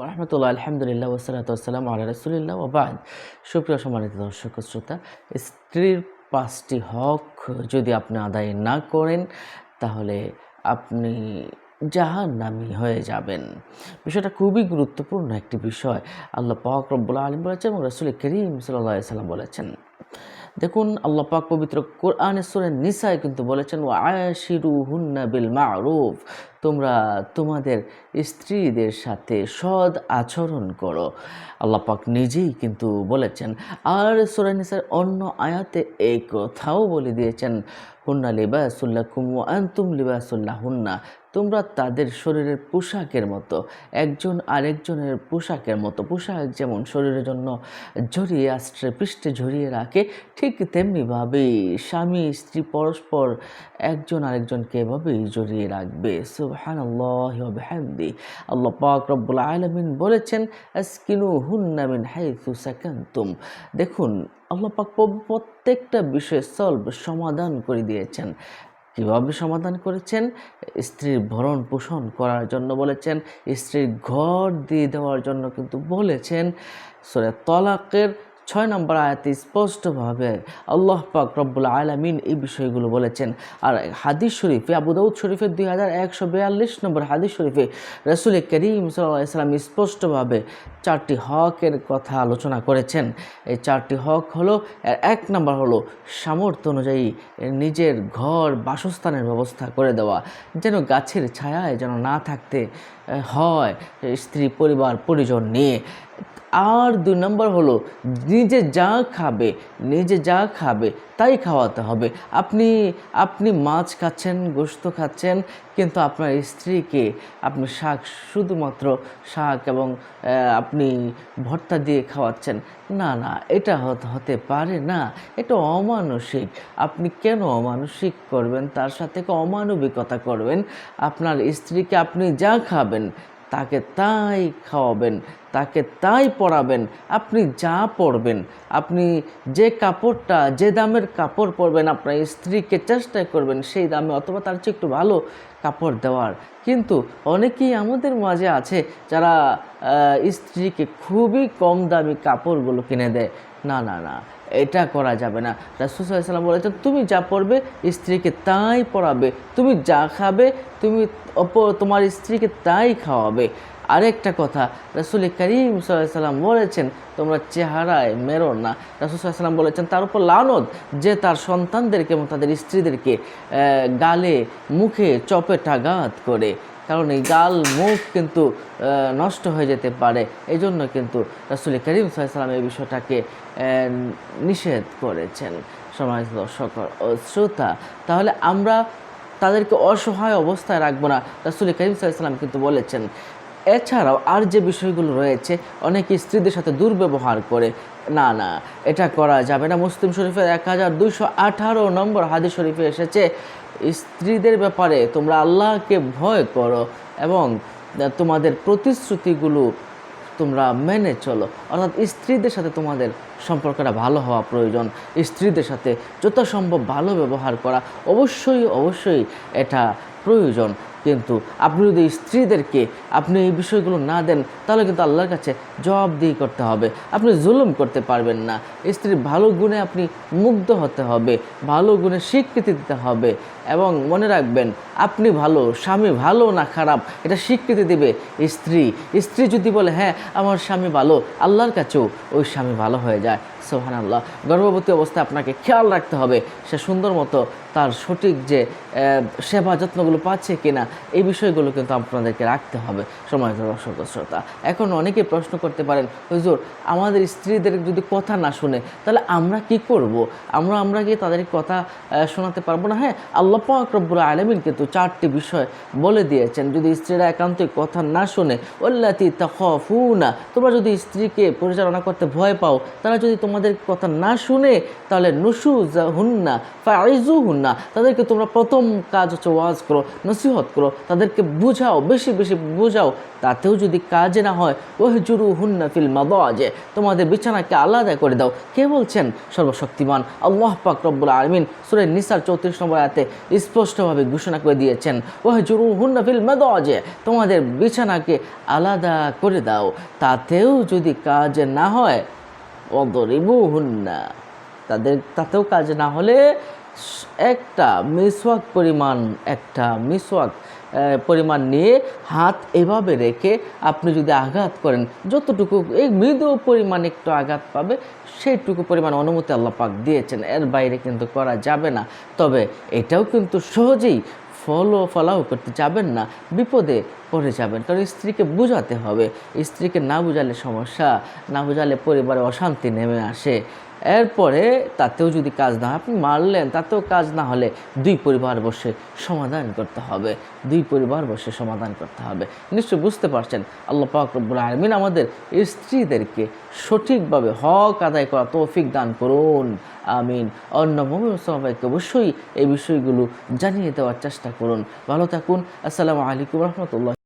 রহমতুল্লাহ, আলহামদুলিল্লাহ ওসালাত আসসালাম আল্লাহ রসুলিল্লাহ ওবাদ সুপ্রিয় সম্মানিত দর্শক শ্রোতা, স্ত্রীর পাঁচটি হক যদি আপনি আদায় না করেন, তাহলে আপনি জাহান নামি হয়ে যাবেন। বিষয়টা খুবই গুরুত্বপূর্ণ একটি বিষয়। আল্লাহ পাক রব্বুল্লাহ আলম বলেছেন এবং রসুল করিম সাল্লাহ সাল্লাম বলেছেন দেখুন, আল্লাহ পাক পবিত্র কোরআনে সুরে নিসায় কিন্তু বলেছেন ও আয়াশিরু হুন্না বিল মারুফ তোমরা তোমাদের স্ত্রীদের সাথে সদ আচরণ করো। আল্লাহ পাক নিজেই কিন্তু বলেছেন, আর সুরে নিসার অন্য আয়াতে এই কথাও বলে দিয়েছেন, হুন্না লিবাসুল্লাহ কুমু আন্তুম লিবাসুল্লাহ হুন্না তোমরা তাদের শরীরের পোশাকের মতো, একজন আরেকজনের পোশাকের মতো, পোশাক যেমন শরীরের জন্য ঝরিয়ে আষ্ট্রে পৃষ্ঠে ঝরিয়ে রাখে, ঠিক তেমনিভাবেই স্বামী, স্ত্রী, পরস্পর একজন আরেকজনকে এভাবেই জড়িয়ে রাখবে। সুবহান আল্লাহ হ্যামদি আল্লাহ পাক রব্বুল আলমিন বলেছেন আস্কিনু হুন্নামিন হাইথু সাকান্তুম। দেখুন, আল্লাহ পাক প্রত্যেকটা বিষয়ে সলভ, সমাধান করে দিয়েছেন। কীভাবে সমাধান করেছেন, স্ত্রীর ভরণ পোষণ করার জন্য বলেছেন, স্ত্রীর ঘর দিয়ে দেওয়ার জন্য কিন্তু বলেছেন। সরে তলাকের ছয় নম্বর আয়াতে স্পষ্টভাবে আল্লাহ পাক রব্বুল আলমিন এই বিষয়গুলো বলেছেন। আর হাদিস শরীফে, আবু দাউদ শরীফের দুই হাজার একশো বিয়াল্লিশ নম্বর হাদিস শরীফে রসুল করিম সাল্লাম স্পষ্টভাবে চারটি হকের কথা আলোচনা করেছেন। এই চারটি হক হলো এক নম্বর হলো সামর্থ্য অনুযায়ী নিজের ঘর, বাসস্থানের ব্যবস্থা করে দেওয়া। যেন গাছের ছায়ায় যেন না থাকতে হয় স্ত্রী, পরিবার, পরিজন নিয়ে। আর দুই নম্বর হলো, নিজে যা খাবে, নিজে যা খাবে তাই খাওয়াতে হবে। আপনি আপনি মাছ খাচ্ছেন, গোস্ত খাচ্ছেন, কিন্তু আপনার স্ত্রীকে আপনি শাক, শুধুমাত্র শাক এবং আপনি ভর্তা দিয়ে খাওয়াচ্ছেন, না না, এটা হতে পারে না। এটা অমানসিক। আপনি কেন অমানসিক করবেন? তার সাথে অমানবিকতা করবেন। আপনার স্ত্রীকে আপনি যা খাবেন তাকে তাই খাওয়াবেন, তাকে তাই পরাবেন, আপনি যা পরবেন, আপনি যে কাপড়টা, যে দামের কাপড় পরবেন, আপনার স্ত্রীকে চেষ্টা করবেন সেই দামে অথবা তার চেয়ে একটু ভালো কাপড় দেওয়ার। কিন্তু অনেকেই আমাদের মাঝে আছে যারা স্ত্রীকে খুবই কম দামি কাপড়গুলো কিনে দেয়। না না না। এটা করা যাবে না। রাসুসাল্লাম বলেছেন, তুমি যা পড়বে স্ত্রীকে তাই পড়াবে। তুমি যা খাবে, তুমি তোমার স্ত্রীকে তাই খাওয়াবে। আরেকটা কথা, রাসুল করিম সাল্লাম বলেছেন, তোমরা চেহারায় মেরো না। রাসুল সাল্লাম বলেছেন, তার উপর লানত যে তার সন্তানদেরকে এবং তাদের স্ত্রীদেরকে গালে, মুখে চপে টাগাত করে। কারণ এই গাল মুখ কিন্তু নষ্ট হয়ে যেতে পারে। এই জন্য কিন্তু রাসুল করিম সাল্লাম এই বিষয়টাকে নিষেধ করেছেন। সমাজ দর্শক শ্রোতা, তাহলে আমরা তাদেরকে অসহায় অবস্থায় রাখব না। রাসুল করিম সাল্লাম কিন্তু বলেছেন, এছাড়াও আর যে বিষয়গুলো রয়েছে, অনেকে স্ত্রীদের সাথে দুর্ব্যবহার করে। না না, এটা করা যাবে না। মুসলিম শরীফের এক হাজার দুইশো আঠারো নম্বর হাদিস শরীফে এসেছে স্ত্রীদের ব্যাপারে তোমরা আল্লাহকে ভয় করো এবং তোমাদের প্রতিশ্রুতিগুলো তোমরা মেনে চলো। অর্থাৎ স্ত্রীদের সাথে তোমাদের সম্পর্কটা ভালো হওয়া প্রয়োজন। স্ত্রীদের সাথে যথাসম্ভব ভালো ব্যবহার করা অবশ্যই অবশ্যই এটা প্রয়োজন। কিন্তু আপনি যদি স্ত্রীদেরকে আপনি এই বিষয়গুলো না দেন, তাহলে কিন্তু আল্লাহর কাছে জবাবদিহি করতে হবে। আপনি জুলুম করতে পারবেন না। স্ত্রীর ভালো গুণে আপনি মুগ্ধ হতে হবে, ভালো গুণে স্বীকৃতি দিতে হবে এবং মনে রাখবেন, আপনি ভালো, স্বামী ভালো না খারাপ, এটা স্বীকৃতি দেবে স্ত্রী। স্ত্রী যদি বলে হ্যাঁ আমার স্বামী ভালো, আল্লাহর কাছেও ওই স্বামী ভালো হয়ে যায়। সোহান আল্লাহ গর্ভবতী অবস্থায় আপনাকে খেয়াল রাখতে হবে, সে সুন্দর মতো তার সঠিক যে সেবা যত্নগুলো পাচ্ছে কিনা এই বিষয়গুলো কিন্তু আপনাদেরকে রাখতে হবে সময় দর্শক শ্রোতা এখন অনেকে প্রশ্ন করতে পারেন, হুজুর, আমাদের স্ত্রীদের যদি কথা না শুনে, তাহলে আমরা কি করব। আমরা আমরা কি তাদের কথা শোনাতে পারব না? হ্যাঁ আল্লাহ পাক রব্বুল আলমিন কিন্তু চারটি বিষয় বলে দিয়েছেন, যদি স্ত্রীরা একান্তই কথা না শুনে, ওল্লাতি তখফুনা, তোমরা যদি স্ত্রীকে পরিচালনা করতে ভয় পাও, তারা যদি তোমাদের কথা না শুনে, তাহলে নুসু হুন্না ফাইজু হুন্না তাদেরকে তোমরা প্রথম কাজ হচ্ছে ওয়াজ করো, নসিহত করো। তাদেরকে বুঝাও, বেশি বেশি বুঝাও, তাতেও যদি কাজ না হয় ওহ জুরু হুন্না ফিল মাদাজে, তোমাদের বিছানাকে আলাদা করে দাও। কে বলছেন? সর্বশক্তিমান আল্লাহ পাক রব্বুল আলমিন সুরে নিসার চৌত্রিশ নম্বর আয়াতে স্পষ্টভাবে ঘোষণা করে দিয়েছেন ওহ জুরু হুন্না ফিল মাদাজে, তোমাদের বিছানাকে আলাদা করে দাও। তাতেও যদি কাজ না হয় অদরিবু হুন্না তাদের তাতেও কাজ না হলে একটা মিসওয়াক পরিমাণ, একটা মিসওয়াক পরিমাণ নিয়ে হাত এভাবে রেখে আপনি যদি আঘাত করেন, যতটুকু এই মৃদু পরিমাণ একটু আঘাত পাবে, সেইটুকু পরিমাণ অনুমতি আল্লাহ পাক দিয়েছেন। এর বাইরে কিন্তু করা যাবে না। তবে এটাও কিন্তু সহজেই ফলো ফলাও করতে যাবেন না, বিপদে পড়ে যাবেন। কারণ স্ত্রীকে বোঝাতে হবে। স্ত্রীকে না বোঝালে সমস্যা, না বোঝালে পরিবারে অশান্তি নেমে আসে। এরপরে তাতেও যদি কাজ না হয়, আপনি মারলেন, তাতেও কাজ না হলে দুই পরিবার বসে সমাধান করতে হবে। দুই পরিবার বসে সমাধান করতে হবে। নিশ্চয় বুঝতে পারছেন, আল্লাহ পাক রব্বুল আলমিন আমাদের স্ত্রীদেরকে সঠিকভাবে হক আদায় করা তৌফিক দান করুন। আমিন। অন্য মোহাম্মদ সাহাবাইকে অবশ্যই এই বিষয়গুলো জানিয়ে দেওয়ার চেষ্টা করুন। ভালো থাকুন। আসসালামু আলাইকুম রহমতুল্লাহ।